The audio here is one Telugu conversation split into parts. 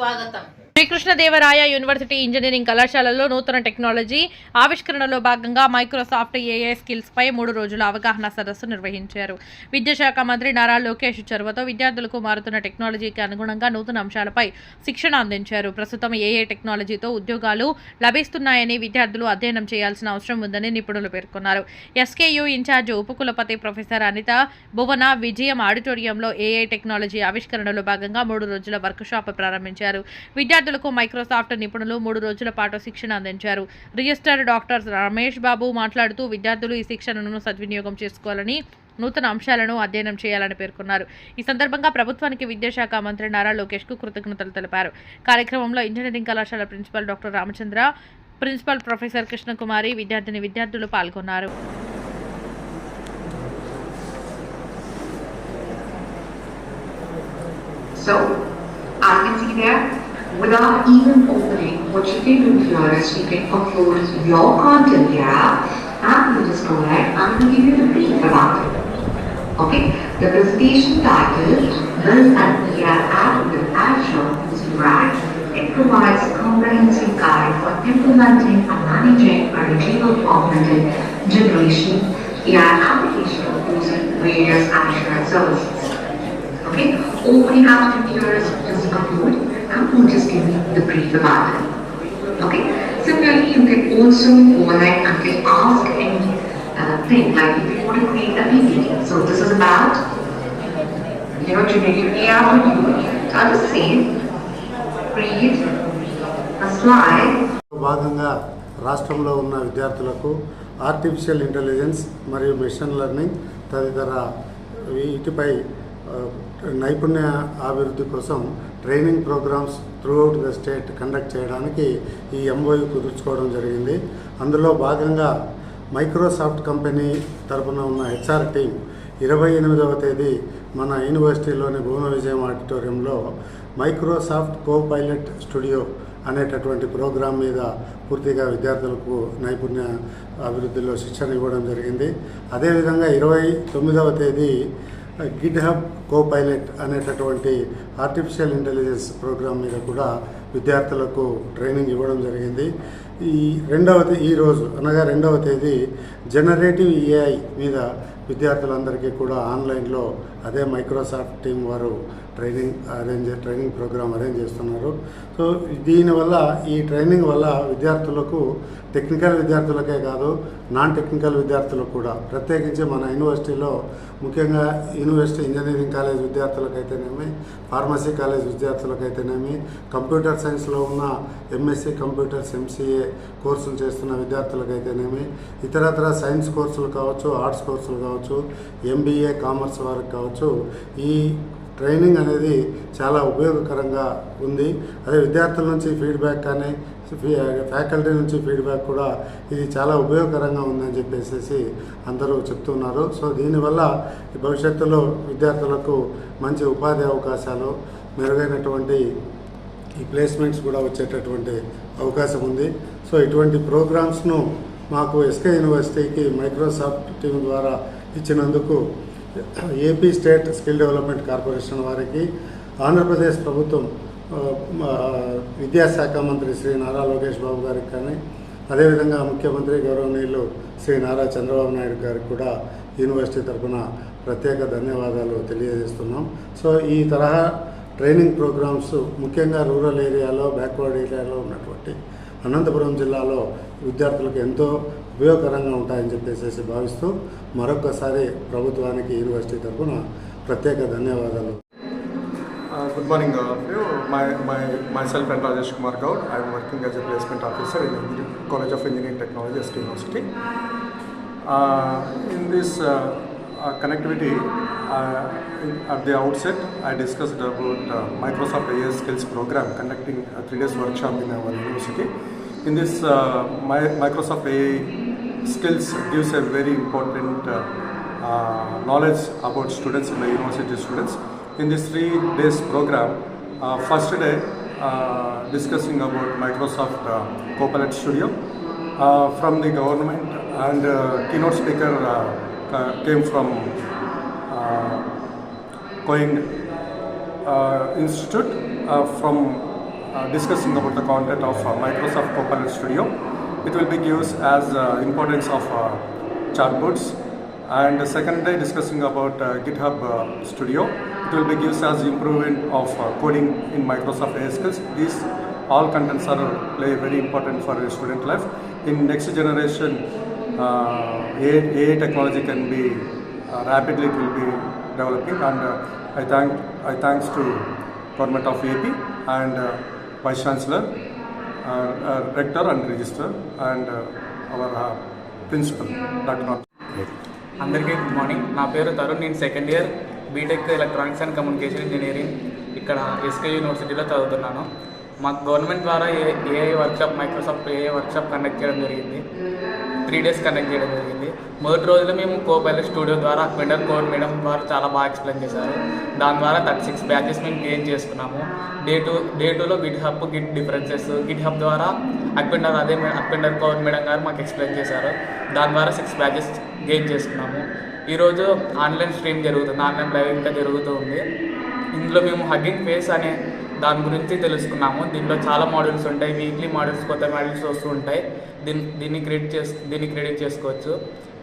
స్వాగతం. శ్రీకృష్ణదేవరాయ యూనివర్సిటీ ఇంజనీరింగ్ కళాశాలలో నూతన టెక్నాలజీ ఆవిష్కరణలో భాగంగా మైక్రోసాఫ్ట్ ఏఐ స్కిల్స్ పై మూడు రోజుల అవగాహన సదస్సు నిర్వహించారు. విద్యాశాఖ మంత్రి నారా లోకేష్ చొరవతో విద్యార్థులకు మారుతున్న టెక్నాలజీకి అనుగుణంగా నూతన అంశాలపై శిక్షణ అందించారు. ప్రస్తుతం ఏఐ టెక్నాలజీతో ఉద్యోగాలు లభిస్తున్నాయని విద్యార్థులు అధ్యయనం చేయాల్సిన అవసరం ఉందని నిపుణులు పేర్కొన్నారు. ఎస్కేయు ఇన్ఛార్జ్ ఉపకులపతి ప్రొఫెసర్ అనిత భువన విజయం ఆడిటోరియంలో ఏఐ టెక్నాలజీ ఆవిష్కరణలో భాగంగా మూడు రోజుల వర్క్షాప్ ప్రారంభించారు. విద్యార్థులకు మైక్రోసాఫ్ట్ నిపుణులు మూడు రోజుల పాటు శిక్షణ అందించారు. రిజిస్టర్ డాక్టర్ రమేష్ బాబు మాట్లాడుతూ విద్యార్థులు ఈ శిక్షణను సద్వినియోగం చేసుకోవాలని నూతన అంశాలను అధ్యయనం చేయాలని పేర్కొన్నారు. ఈ సందర్భంగా ప్రభుత్వానికి విద్యాశాఖ మంత్రి నారా లోకేష్కు కృతజ్ఞతలు తెలిపారు. కార్యక్రమంలో ఇంజనీరింగ్ కళాశాల principal doctor Ramachandra principal professor Krishnakumari విద్యార్థిని విద్యార్థులు పాల్గొన్నారు. So, as you can see there, without even opening, what you can do here is you can upload your content here and you just go ahead and we'll give you the brief about it. Okay, the presentation titled Build an app just breathe the brief about it. Okay, similarly you can also go ahead and can ask any uh, thing like if you want to create a PPT. So this is about you know generative AI for you. So I'll just say create a slide భాగంగా రాష్ట్రంలో ఉన్న విద్యార్థులకు ఆర్టిఫిషియల్ ఇంటెలిజెన్స్ మరియు మెషిన్ లెర్నింగ్ తదితర వీటిపై నైపుణ్య అభివృద్ధి కోసం training programmes throughout the state conduct చేయడానికి ఈ ఎంఓయు కుదుర్చుకోవడం జరిగింది. అందులో భాగంగా మైక్రోసాఫ్ట్ కంపెనీ తరపున ఉన్న హెచ్ఆర్ టీం ఇరవై ఎనిమిదవ తేదీ మన యూనివర్సిటీలోని భూమ విజయం ఆడిటోరియంలో మైక్రోసాఫ్ట్ కో పైలట్ స్టూడియో అనేటటువంటి ప్రోగ్రాం మీద పూర్తిగా విద్యార్థులకు నైపుణ్య అభివృద్ధిలో శిక్షణ ఇవ్వడం జరిగింది. అదేవిధంగా ఇరవై తొమ్మిదవ తేదీ గిట్ హబ్ కో పైలట్ అనేటటువంటి ఆర్టిఫిషియల్ ఇంటెలిజెన్స్ ప్రోగ్రాం మీద కూడా విద్యార్థులకు ట్రైనింగ్ ఇవ్వడం జరిగింది. ఈ రెండవ తే- ఈ రోజు అనగా రెండవ తేదీ జనరేటివ్ ఏఐ మీద విద్యార్థులందరికీ కూడా ఆన్లైన్లో అదే మైక్రోసాఫ్ట్ టీం వారు training arrange training programme arrange చేస్తున్నారు. సో దీనివల్ల ఈ ట్రైనింగ్ వల్ల విద్యార్థులకు టెక్నికల్ విద్యార్థులకే కాదు నాన్ టెక్నికల్ విద్యార్థులకు కూడా. ప్రత్యేకించి మన యూనివర్సిటీలో ముఖ్యంగా యూనివర్సిటీ ఇంజనీరింగ్ కాలేజ్ విద్యార్థులకైతేనేమి ఫార్మసీ కాలేజ్ విద్యార్థులకైతేనేమి కంప్యూటర్ సైన్స్లో ఉన్న ఎంఎస్సీ కంప్యూటర్స్ ఎంసీఏ కోర్సులు చేస్తున్న విద్యార్థులకైతేనేమి ఇతరతర సైన్స్ కోర్సులు కావచ్చు ఆర్ట్స్ కోర్సులు కావచ్చు ఎంబీఏ కామర్స్ వారికి కావచ్చు ఈ ట్రైనింగ్ అనేది చాలా ఉపయోగకరంగా ఉంది. అదే విద్యార్థుల నుంచి ఫీడ్బ్యాక్ కానీ ఫ్యాకల్టీ నుంచి ఫీడ్బ్యాక్ కూడా ఇది చాలా ఉపయోగకరంగా ఉందని చెప్పేసి అందరూ చెప్తున్నారు. సో దీనివల్ల భవిష్యత్తులో విద్యార్థులకు మంచి ఉపాధి అవకాశాలు మెరుగైనటువంటి ఈ ప్లేస్మెంట్స్ కూడా వచ్చేటటువంటి అవకాశం ఉంది. సో ఇటువంటి ప్రోగ్రామ్స్ను మాకు ఎస్కే యూనివర్సిటీకి మైక్రోసాఫ్ట్ టీం ద్వారా ఇచ్చినందుకు AP state skill development corporation వారికి ఆంధ్రప్రదేశ్ ప్రభుత్వం విద్యాశాఖ మంత్రి శ్రీ నారా లోకేష్ బాబు గారికి కానీ అదేవిధంగా ముఖ్యమంత్రి గౌరవనీయులు శ్రీ నారా చంద్రబాబు నాయుడు గారికి కూడా యూనివర్సిటీ తరఫున ప్రత్యేక ధన్యవాదాలు తెలియజేస్తున్నాం. సో ఈ తరహా ట్రైనింగ్ ప్రోగ్రామ్స్ ముఖ్యంగా రూరల్ ఏరియాలో బ్యాక్వర్డ్ ఏరియాలో ఉన్నటువంటి అనంతపురం జిల్లాలో విద్యార్థులకు ఎంతో ఉపయోగకరంగా ఉంటాయని చెప్పేసి భావిస్తూ మరొకసారి ప్రభుత్వానికి యూనివర్సిటీ తరఫున ప్రత్యేక ధన్యవాదాలు. Good morning my my my self and Rajesh Kumar Goud I'm working as placement officer in college of engineering technology ఎస్ట్ university in this connectivity at the outset I discussed about Microsoft AS skills program conducting three days workshop in our university in this my Microsoft A Skills gives a very important uh, uh, knowledge about students in the university students. In this three days program, uh, first day uh, discussing about Microsoft uh, Copilot Studio uh, from the government and uh, keynote speaker ca- came from Coing Institute from discussing about the content of Microsoft Copilot Studio. It will be gives as uh, importance of uh, chatbots. And day discussing about uh, GitHub uh, Studio. It will be gives as improvement of uh, coding in Microsoft skills. These all contents are play very important for student life. In next generation, AI, technology can be rapidly it will be developing and I thank I thanks to government of AP and vice chancellor, Uh, rector and register and uh, our uh, principal Dr. Nath. అందరికీ గుడ్ మార్నింగ్ నా పేరు తరుణ్ నేను second year BTech electronics and communication engineering ఇక్కడ ఎస్కే యూనివర్సిటీలో చదువుతున్నాను మాకు గవర్నమెంట్ ద్వారా a AI workshop Microsoft AI workshop conduct చేయడం జరిగింది. త్రీ డేస్ కండక్ట్ చేయడం జరిగింది. మొదటి రోజులో మేము కోపైలట్ స్టూడియో ద్వారా క్వింటర్ కోర్ మేడం ద్వారా చాలా బాగా ఎక్స్ప్లెయిన్ చేశారు. దాని ద్వారా థర్టీ సిక్స్ బ్యాచెస్ మేము గెయిన్ చేసుకున్నాము. డే టూ డే టూలో GitHub Git differences GitHub ద్వారా అక్వెండర్ అదే అక్వెండర్ కోర్ మేడం గారు మాకు ఎక్స్ప్లెయిన్ చేశారు. దాని ద్వారా సిక్స్ బ్యాచెస్ గెయిన్ చేసుకున్నాము. ఈరోజు ఆన్లైన్ స్ట్రీమ్ జరుగుతుంది ఆన్లైన్ లైవ్ ఇంకా జరుగుతూ ఉంది. ఇందులో మేము హగ్గింగ్ ఫేస్ అనే దాని గురించి తెలుసుకున్నాము. దీంట్లో చాలా మోడల్స్ ఉంటాయి. వీక్లీ మోడల్స్ కొత్త మోడల్స్ వస్తూ ఉంటాయి. దీన్ని దీన్ని క్రియేట్ చేసు దీన్ని క్రెడిట్ చేసుకోవచ్చు.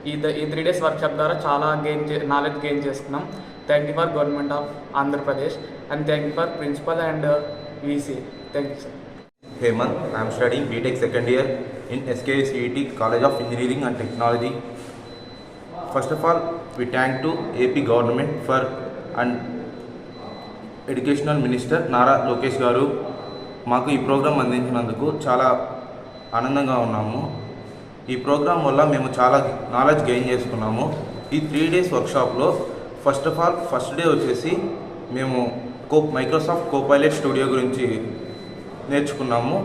ఈ ఈ త్రీ డేస్ వర్క్షాప్ ద్వారా చాలా గెయిన్ చే నాలెడ్జ్ గెయిన్ చేసుకున్నాం. Thank you for government of Andhra Pradesh and thank you for principal and VC thank you sir Hemanth I'm am BTech second year year in SKCET College of Engineering and Technology. First of all, we thank to AP government for and educational minister Nara Lokesh garu మాకు ఈ ప్రోగ్రాం అందించినందుకు చాలా ఆనందంగా ఉన్నాము. ఈ ప్రోగ్రాం వల్ల మేము చాలా నాలెడ్జ్ గెయిన్ చేసుకున్నాము. ఈ three days వర్క్షాప్లో first of all first day వచ్చేసి మేము కో మైక్రోసాఫ్ట్ కోపైలట్ స్టూడియో గురించి నేర్చుకున్నాము.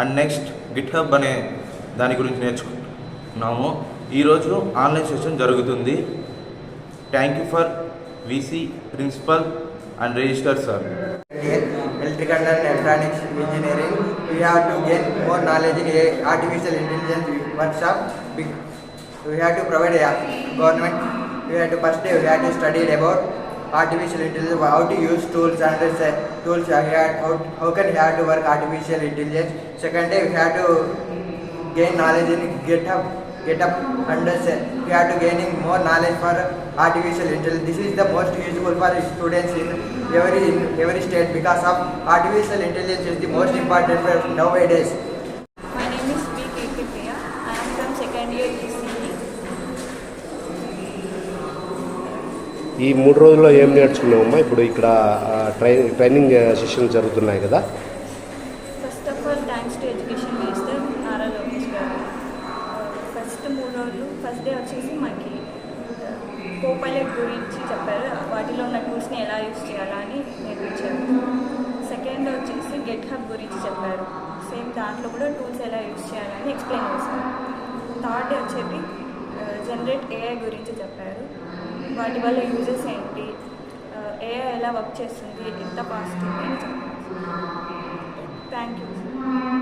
అండ్ నెక్స్ట్ గిట్ హబ్ అనే దాని గురించి నేర్చుకున్నాము. ఈరోజు ఆన్లైన్ సెషన్ జరుగుతుంది. Thank you for VC principal and register sir. electrical and electronics engineering, we have to get more knowledge in artificial intelligence workshop. We have to provide a government, we have to first day we have to study about artificial intelligence, how to use tools and the tools, are here how, how can you have to work artificial intelligence. Second day we have to gain knowledge in GitHub. GitHub and this, uh, we have to gaining more knowledge for artificial intelligence. This is the most useful for students in every in every state because of artificial intelligence is the most important for nowadays. My name is B. K. K. Priya. I am from second year E ECE. ఈ మూడు రోజుల్లో ఏం నేర్చుకున్నామమ్మా ఇప్పుడు ఇక్కడ ట్రైనింగ్ సెషన్ జరుగుతున్నాయి కదా first of all thanks to education minister Nara Lokesh garu first మూడు రోజులు ఫస్ట్ డే వచ్చేసి మాకి కోపైలట్ గురించి చెప్పారు. వాటిలో ఉన్న టూల్స్ని ఎలా యూస్ చేయాలా అని నేర్పించారు. సెకండ్ వచ్చేసి గెట్ హబ్ గురించి చెప్పారు. సేమ్ దాంట్లో కూడా టూల్స్ ఎలా యూస్ చేయాలని ఎక్స్ప్లెయిన్ చేశారు. థర్డ్ వచ్చేసి జనరేట్ ఏఐ గురించి చెప్పారు. వాటి వల్ల యూజెస్ ఏంటి? ఏఐ ఎలా వర్క్ చేస్తుంది? ఎంత ఫాస్ట్ అని చెప్పారు. Thank you.